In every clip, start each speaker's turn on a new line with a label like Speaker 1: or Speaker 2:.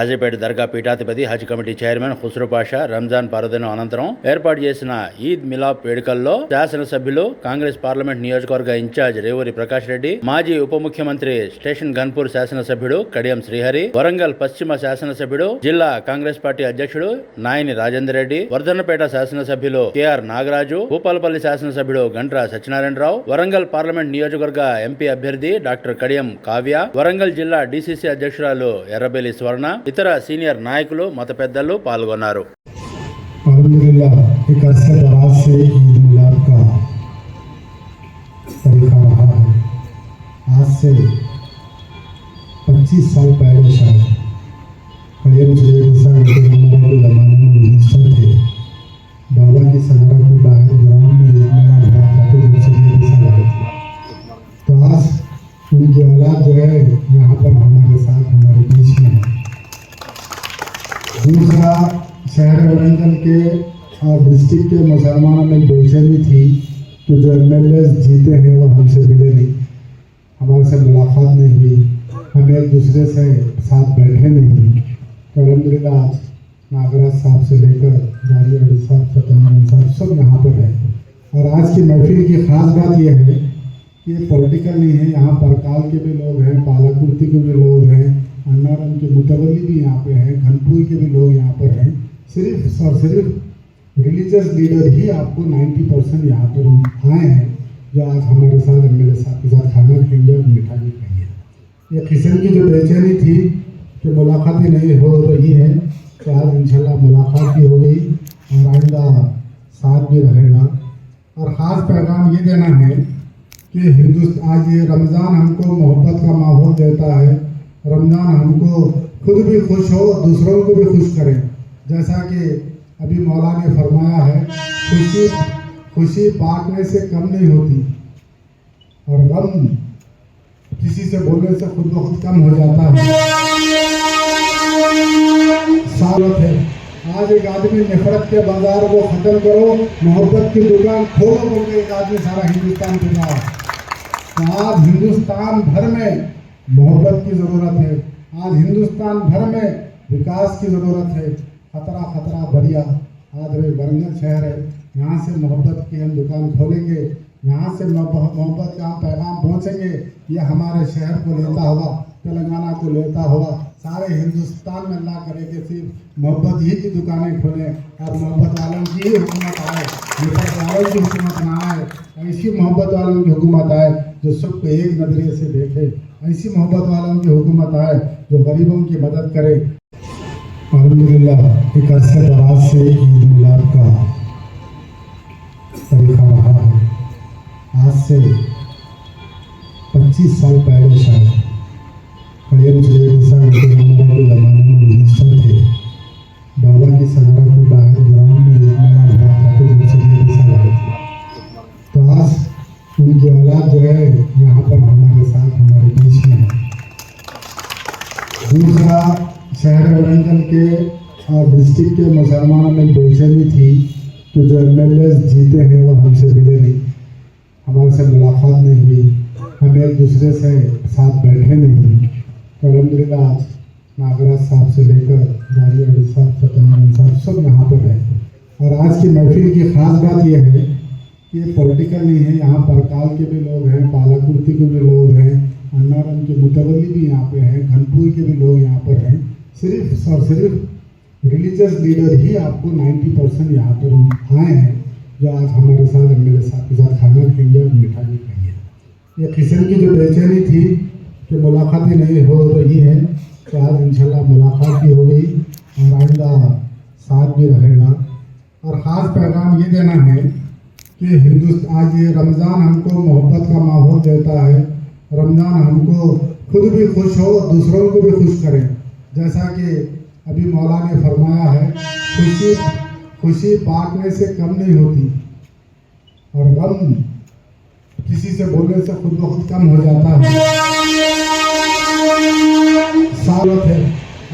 Speaker 1: రాజపేట దర్గా పీఠాధిపతి Haj committee chairman Khusru Pasha Ramzan పర్వదినం అనంతరం ఏర్పాటు చేసిన ఈద్ మిలాప్ వేడుకల్లో శాసనసభ్యులు కాంగ్రెస్ పార్లమెంట్ నియోజకవర్గ ఇన్ఛార్జ్ రేవూరి ప్రకాష్ రెడ్డి మాజీ ఉప ముఖ్యమంత్రి స్టేషన్ గన్పూర్ శాసనసభ్యుడు కడియం శ్రీహరి వరంగల్ పశ్చిమ శాసనసభ్యుడు జిల్లా కాంగ్రెస్ పార్టీ అధ్యక్షుడు నాయని రాజేందర్ రెడ్డి వర్ధన్నపేట శాసనసభ్యులు కెఆర్ నాగరాజు భూపాలపల్లి శాసనసభ్యుడు గంట్రా సత్యనారాయణరావు వరంగల్ పార్లమెంట్ నియోజకవర్గ ఎంపీ అభ్యర్థి డాక్టర్ కడియం కావ్య వరంగల్ జిల్లా డిసిసి అధ్యక్షురాలు ఎర్రబెల్లి స్వర్ణ ఇతర సీనియర్ నాయకులు మత పెద్దలు పాల్గొన్నారు
Speaker 2: अलहमदिल्ला एक अरसे दराज से ईद मिलाद का तरीका रहा है आज से 25 साल पहले शायद कड़ियम से के ज़माने में मिनिस्टर थे बाबा की सहारा और डिस्ट्रिक्ट के मुसलमानों में बेचैनी थी कि जो एम एल जीते हैं, वो हमसे मिले नहीं। हमारे से मुलाकात नहीं हुई। हम एक दूसरे से साथ बैठे नहीं। तो अलहमदिल्ला नागराज साहब से लेकर राज़ी साहब, सत्यनारायण साहब, सब यहाँ पर है। और आज की महफिल की खास बात यह है कि ये पॉलिटिकल नहीं है। यहाँ परकाल के भी लोग हैं बालाकुर्ती के भी लोग हैं, अन्नारम के मुतवली भी यहाँ पे हैं, घनपुर के भी लोग यहाँ पर हैं। सिर्फ़ और सिर्फ़ रिलीजियस लीडर ही आपको 90 परसेंट यहाँ पर आए हैं, जो आज हमारे साथ एल साहब के साथ खाना खाएँगे और मीठा भी खाएँगे। ये किस्म की जो बेचैनी थी कि मुलाकात नहीं हो रही है तो आज इंशाल्लाह मुलाकात भी हो गई और आइंदा साथ भी रहेगा। और ख़ास पैगाम ये देना है कि हिंदुस्तान आज ये रमज़ान हमको मोहब्बत का माहौल देता है। रमज़ान हमको खुद भी खुश हो दूसरों को भी खुश करें। जैसा कि अभी मौला ने फरमाया है, खुशी खुशी बांटने से कम नहीं होती। और गम किसी से बोलने से खुद ब खुद कम हो जाता है। है। आज एक आदमी नफरत के बाज़ार को खत्म करो, मोहब्बत की दुकान खोलो बोल के एक आदमी सारा हिंदुस्तान रहा तो आज हिंदुस्तान भर में मोहब्बत की ज़रूरत है। आज हिंदुस्तान भर में विकास की ज़रूरत है। खतरा खतरा बढ़िया। आज वे वरंगल शहर है। यहाँ से मोहब्बत की हम दुकान खोलेंगे। यहाँ से मोहब्बत मोहब्बत का हम पैगाम पहुँचेंगे। ये हमारे शहर को लेता होगा तेलंगाना को लेता होगा सारे हिंदुस्तान में अल्लाह करे कि सिर्फ़ मोहब्बत ही की दुकानें खोलें। और मोहब्बत वालों की ही हुकूमत आए। नफरत वालों की हुकूमत ना आए। ऐसी मोहब्बत वालों की हुकूमत आए जो सबको एक नज़रिए से देखे। ऐसी मोहब्बत वालों की हुकूमत आए जो गरीबों की मदद करे। अलहमदिल्ला एक अरसे दराज से ईद मिलाद का तरीका रहा है। आज से 25 साल पहले शायद कड़ियम से के ज़माने में मिनिस्टर थे। बाबा की सहारा को बाहर ग्राउंड में ईद मिलाद हुआ था तो दूसरे साल आए थे। तो आज उनकी औलाद जो है, यहाँ पर हमारे साथ, हमारे बीच में है। दूसरा शहर वरंगल के और डिस्ट्रिक्ट के मुसलमानों में बेचैनी थी कि जो एम जीते हैं, वो हमसे मिले नहीं। हमारे से मुलाकात नहीं हुई। हम एक दूसरे से साथ बैठे नहीं। तो अलहमदिल्ला आज नागराज साहब से लेकर राज़ी अली साहब सत्यनारायण साहब सब यहाँ पर है। और आज की महफिल की खास बात यह है कि ये पॉलिटिकल नहीं है। यहाँ परकाल के भी लोग हैं बालाकुर्ती के भी लोग हैं, अन्नारम के मुतवली भी यहाँ पे हैं, घनपुर के भी लोग यहाँ पर हैं। सिर्फ़ और सिर्फ़ रिलीजियस लीडर ही आपको 90 परसेंट यहाँ पर आए हैं, जो आज हमारे साथ एल साहब के साथ खाना खाएँगे और मीठा भी खाएँगे। ये किस्म की जो बेचैनी थी कि मुलाकात नहीं हो रही है तो आज इंशाल्लाह मुलाकात भी हो गई और आइंदा साथ भी रहेगा। और ख़ास पैगाम ये देना है कि हिंदुस्तान आज ये रमज़ान हमको मोहब्बत का माहौल देता है। रमज़ान हमको खुद भी खुश हो दूसरों को भी खुश करे। जैसा कि अभी मौला ने फरमाया है, खुशी खुशी बांटने से कम नहीं होती। और गम किसी से बोलने से खुद ब खुद कम हो जाता है। सावत है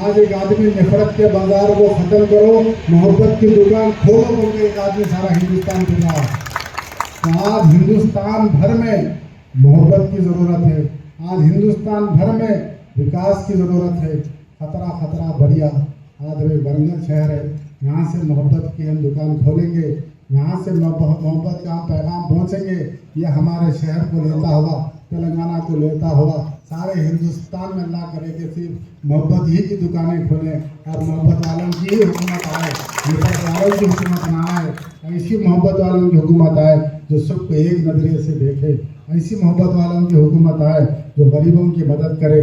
Speaker 2: आज एक आदमी नफरत के बाज़ार को खत्म करो, मोहब्बत की दुकान खोलो बोल के एक आदमी सारा हिंदुस्तान रहा है तो आज हिंदुस्तान भर में मोहब्बत की ज़रूरत है। आज हिंदुस्तान भर में विकास की ज़रूरत है। खतरा खतरा बढ़िया। आज वे वरंगल शहर है। यहाँ से मोहब्बत की हम दुकान खोलेंगे। यहाँ से मोहब्बत मोहब्बत का हम पैगाम पहुँचेंगे। ये हमारे शहर को लेता हुआ, तेलंगाना को लेता हुआ, सारे हिंदुस्तान में अल्लाह करे कि सिर्फ़ मोहब्बत ही की दुकानें खोलें। और मोहब्बत वालों की ही हुकूमत आए। नफरत वालों की हुकूमत ना आए। ऐसी मोहब्बत वालों की हुकूमत आए जो सबको एक नज़रिए से देखे। ऐसी मोहब्बत वालों की हुकूमत आए जो गरीबों की मदद करे।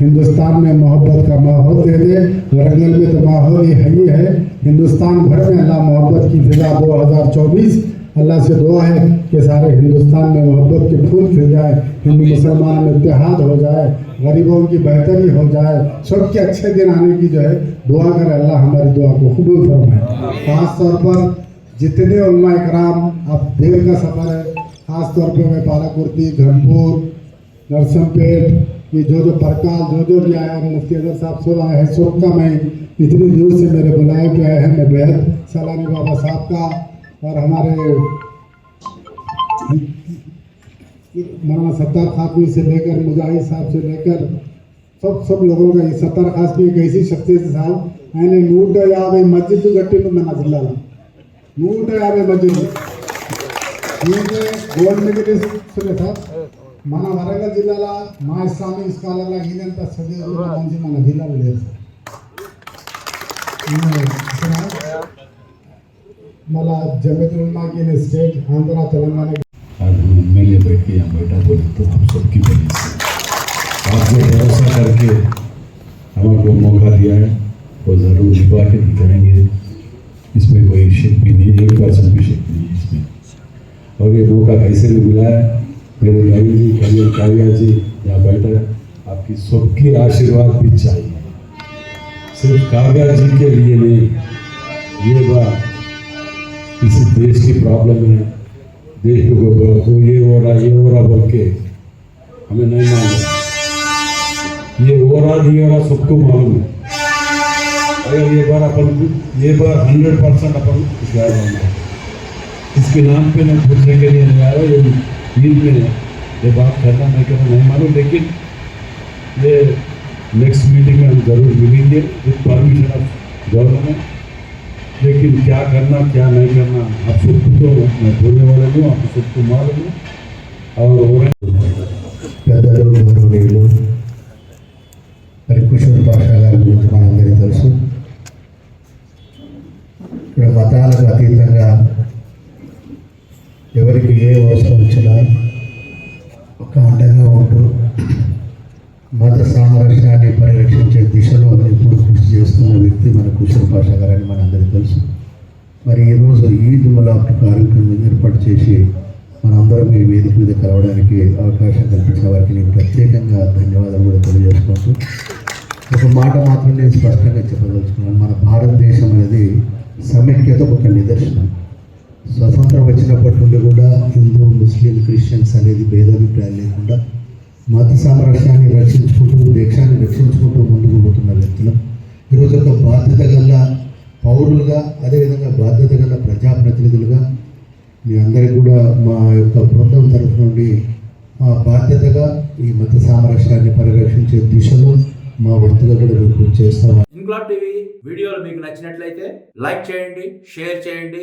Speaker 2: हिंदुस्तान में मोहब्बत का माहौल दे दे। वरंगल में तो माहौल ही है ही है। हिंदुस्तान भर में अल्लाह मोहब्बत की फिजा 2024 अल्लाह से दुआ है कि सारे हिंदुस्तान में मोहब्बत के फूल खिल जाए। हिंदू मुसलमान में इतिहाद हो जाए। गरीबों की बेहतरी हो जाए। सबके अच्छे दिन आने की जो है, दुआ करे। अल्लाह हमारी दुआ को कबूल फरमाए। खास तौर पर जितने उलमा इकराम अब देर का सफ़र है। खास तौर पे मैं पालाकुर्ती धर्मपुर नरसमपेट ये जो जो प्रकार जो जो भी आया मुफ्ती अजहर साहब सो रहा है हैं का मैं इतनी दूर से मेरे बुलाया गया हैं मैं बेहद सलामी बाबा साहब का और हमारे मौलाना सत्तार खातमी से लेकर, मुजाहिद साहब से लेकर, सब सब लोगों का ये सत्तार खातमी एक ऐसी शख्सियत साहब मैंने नूट या यावे मस्जिद गट्टी में नजला नूट या यावे मस्जिद गोल्ड मेडिकल सुने साहब? మన వరంగల్ జిల్లాలో మా ఇస్లామిక్ స్కాలర్లో ఈయనంత చదివే మనిషి మన జిల్లాలో లేరు సార్ ఈయన మళ్ళా జమితుల్మాకి స్టేట్ ఆంధ్ర తెలంగాణ
Speaker 3: आज हम एम एल ए बैठ के यहाँ बैठा बोले तो हम सबकी वजह से आपने भरोसा करके हमारे को मौका दिया है वो ज़रूर निभा के दिखाएंगे इसमें कोई शक भी नहीं एक परसेंट भी शक नहीं है इसमें और ये मौका कैसे भी मिला है मेरे भाई जी करियर काव्या जी, यहाँ बैठे आपकी सबकी आशीर्वाद भी चाहिए। सिर्फ़ काव्या जी के लिए नहीं, ये बात किसी देश की प्रॉब्लम है। देश को ये हो रहा, ये हो रहा बोल के। हमें नहीं मालूम। ये हो रहा, नहीं हो रहा, सबको मालूम है। अगर ये बार अपन, ये बार हंड्रेड परसेंट अपन होशियार होना है इसके नाम पे मैं पूछने के लिए नहीं आया, ये ईद में ये बात करना मैं कहना नहीं मालूम, लेकिन ये नेक्स्ट मीटिंग में हम ज़रूर मिलेंगे। विद परमिशन ऑफ़ गवर्नमेंट लेकिन क्या करना, क्या नहीं करना, आप सबको तो मैं बोलने वाला हूँ, आप सबको मालूम और हो रहे
Speaker 2: ఎవరికి ఏ అవసరం వచ్చినా ఒక అండగా ఉంటూ మత సామరస్యాన్ని పరిరక్షించే దిశలో ఎప్పుడు కృషి చేస్తున్న వ్యక్తి మన కుషల్ పాషా గారని మనందరికీ తెలుసు. మరి ఈరోజు ఈద్ ములాఫ్ కార్యక్రమం ఏర్పాటు చేసి మనందరం ఈ వేదిక మీద కలవడానికి అవకాశం కల్పించిన వారికి నేను ప్రత్యేకంగా ధన్యవాదాలు కూడా తెలియజేసుకుంటూ ఒక మాట మాత్రం నేను స్పష్టంగా చెప్పదలుచుకున్నాను. మన భారతదేశం అనేది సమైక్యత ఒక నిదర్శనం. స్వతంత్రం వచ్చినప్పటి నుండి కూడా హిందూ ముస్లిం క్రిస్టియన్స్ అనేది భేదాభిప్రాయం లేకుండా మత సామరస్యాన్ని రక్షించుకుంటూ దేశాన్ని రక్షించుకుంటూ ముందుకు పోతున్న వ్యక్తులు. ఈరోజు ఒక బాధ్యత గల పౌరులుగా అదేవిధంగా బాధ్యత గల ప్రజాప్రతినిధులుగా మీ అందరికీ కూడా మా యొక్క బృందం తరఫు నుండి మా బాధ్యతగా ఈ మత సామరస్యాన్ని పరిరక్షించే దిశలో మా వంతుగా కూడా చేస్తాం.
Speaker 1: ఇంక్లాబ్ టీవీ వీడియోలు మీకు నచ్చినట్లయితే లైక్ చేయండి షేర్ చేయండి